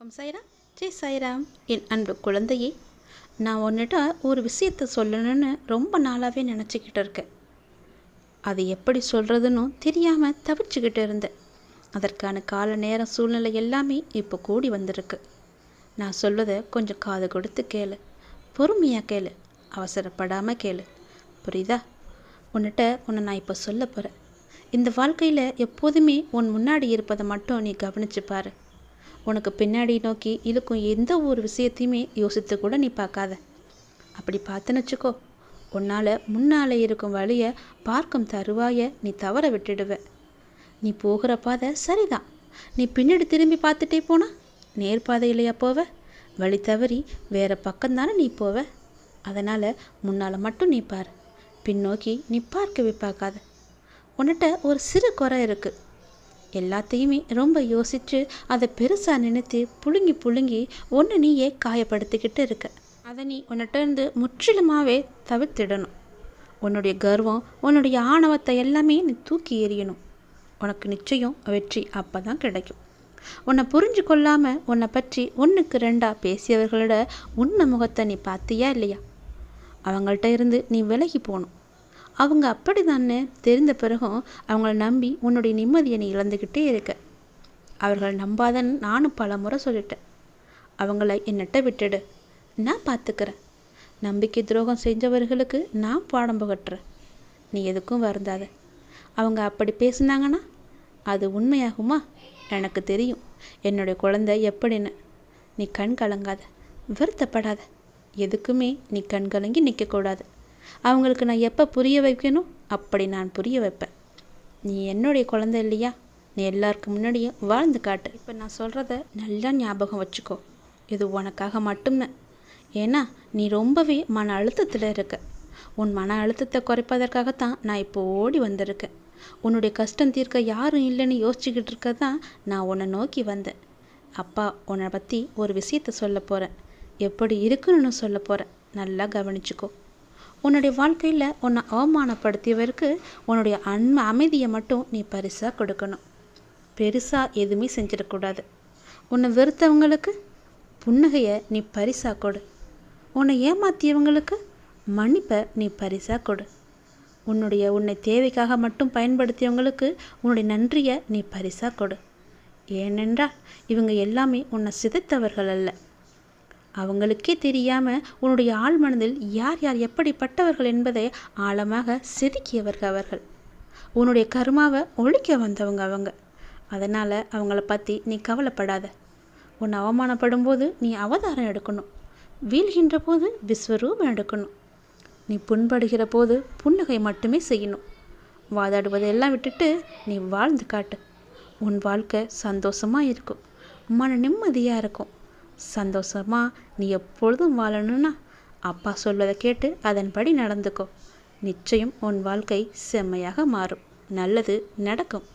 ஓம் சாய்ராம். ஜெய் சாய்ராம் என் அன்பு குழந்தையே. நான் உன்னிட்ட ஒரு விஷயத்தை சொல்லணும்னு ரொம்ப நாளாகவே நினச்சிக்கிட்டு இருக்கேன். அது எப்படி சொல்கிறதுன்னு தெரியாமல் தவிச்சுக்கிட்டு இருந்தேன். அதற்கான கால நேரம் சூழ்நிலை எல்லாமே இப்போ கூடி வந்திருக்கு. நான் சொல்வதை கொஞ்சம் காது கொடுத்து கேளு. பொறுமையாக கேளு. அவசரப்படாமல் கேளு. புரியுதா? உன்னிட்ட உன்னை நான் இப்போ சொல்ல போகிறேன் இந்த வாழ்க்கையில் எப்போதுமே உன் முன்னாடி இருப்பதை மட்டும் நீ கவனிச்சு பாரு. உனக்கு பின்னாடி நோக்கி இழுக்கும் எந்த ஒரு விஷயத்தையுமே யோசித்து கூட நீ பார்க்காத. அப்படி பார்த்துன்னு வச்சுக்கோ உன்னால் முன்னால் இருக்கும் வழியை பார்க்கும் தருவாய நீ தவற விட்டுடுவ. நீ போகிற பாதை சரிதான். நீ பின்னாடி திரும்பி பார்த்துட்டே போனா நேர்பாதையிலையா போவ? வழி தவறி வேற பக்கம்தானே நீ போவ? அதனால் முன்னால் மட்டும் நீ பார். பின்னோக்கி நீ பார்க்கவே பார்க்காத. உன்கிட்ட ஒரு சிறு குறை இருக்குது எல்லாத்தையுமே ரொம்ப யோசித்து அதை பெருசாக நினைத்து புழுங்கி புழுங்கி ஒன்று நீயே காயப்படுத்திக்கிட்டு இருக்க. அதை நீ உன்னிட்ட இருந்து முற்றிலுமாகவே தவிர்த்திடணும். உன்னுடைய கர்வம் உன்னுடைய ஆணவத்தை எல்லாமே நீ தூக்கி எறியணும். உனக்கு நிச்சயம் வெற்றி அப்போ தான் கிடைக்கும். உன்னை புரிஞ்சு கொள்ளாமல் உன்னை பற்றி ஒன்றுக்கு ரெண்டாக பேசியவர்களோட உன்ன முகத்தை நீ பார்த்தியா இல்லையா? அவங்கள்ட்ட இருந்து நீ விலகி போகணும். அவங்க அப்படி தானே தெரிந்த பிறகும் அவங்கள நம்பி உன்னுடைய நிம்மதியை நீ இழந்துக்கிட்டே இருக்க. அவர்கள் நம்பாதன்னு நானும் பல முறை சொல்லிட்டேன். அவங்கள என்னட்ட விட்டுடு. நான் பார்த்துக்கிறேன் நம்பிக்கை துரோகம் செஞ்சவர்களுக்கு நான் பாடம் புகட்டுறேன். நீ எதுக்கும் வருந்தாத. அவங்க அப்படி பேசுனாங்கன்னா அது உண்மையாகுமா? எனக்கு தெரியும். என்னுடைய குழந்தை எப்படின்னு. நீ கண் கலங்காத. வருத்தப்படாத. எதுக்குமே நீ கண் கலங்கி நிற்கக்கூடாது அவங்களுக்கு நான் எப்போ புரிய வைக்கணும்? அப்படி நான் புரிய வைப்பேன். நீ என்னுடைய குழந்தை இல்லையா? நீ எல்லாருக்கு முன்னாடியும் வாழ்ந்து காட்டு. இப்போ நான் சொல்கிறத நல்லா ஞாபகம் வச்சுக்கோ. இது உனக்காக மட்டும்தான் ஏன்னா நீ ரொம்பவே மன அழுத்தத்தில் இருக்க. உன் மன அழுத்தத்தை குறைப்பதற்காகத்தான் நான் இப்போ ஓடி வந்திருக்கேன். உன்னுடைய கஷ்டம் தீர்க்க யாரும் இல்லைன்னு யோசிச்சுக்கிட்டு இருக்க தான் நான் உன்னை நோக்கி வந்தேன். அப்பா உன்னை பற்றி ஒரு விஷயத்த சொல்ல போகிறேன் எப்படி இருக்குன்னு சொல்ல போகிறேன் நல்லா கவனிச்சுக்கோ. உன்னுடைய வாழ்க்கையில் உன்னை அவமானப்படுத்தியவருக்கு உன்னுடைய அன்மை அமைதியை மட்டும் நீ பரிசாக கொடுக்கணும். பெருசாக எதுவுமே செஞ்சிடக்கூடாது உன்னை வெறுத்தவங்களுக்கு புன்னகையை நீ பரிசாக கொடு. உன்னை ஏமாத்தியவங்களுக்கு மன்னிப்பை நீ பரிசாக கொடு. உன்னுடைய உன்னை தேவைக்காக மட்டும் பயன்படுத்தியவங்களுக்கு உன்னுடைய நன்றியை நீ பரிசாக கொடு. ஏனென்றால் இவங்க எல்லாமே உன்னை சிதைத்தவர்கள் அல்ல. அவங்களுக்கே தெரியாமல் உன்னுடைய ஆள் மனதில் யார் யார் எப்படிப்பட்டவர்கள் என்பதை ஆழமாக செதுக்கியவர்கள் அவர்கள். உன்னுடைய கருமாவை ஒழிக்க வந்தவங்க அவங்க. அதனால் அவங்கள பற்றி நீ கவலைப்படாத. உன்னை அவமானப்படும் போது நீ அவதாரம் எடுக்கணும். வீழ்கின்ற போது விஸ்வரூபம் எடுக்கணும். நீ புண்படுகிற போது புன்னகை மட்டுமே செய்யணும். வாதாடுவதெல்லாம் விட்டுட்டு நீ வாழ்ந்து காட்டு. உன் வாழ்க்கை சந்தோஷமாக இருக்கும். மன நிம்மதியாக இருக்கும். சந்தோஷமாக நீ எப்பொழுதும் வாழணும்னா அப்பா சொல்வதை கேட்டு அதன்படி நடந்துக்கோ. நிச்சயம் உன் வாழ்க்கை செம்மையாக மாறும். நல்லது நடக்கும்.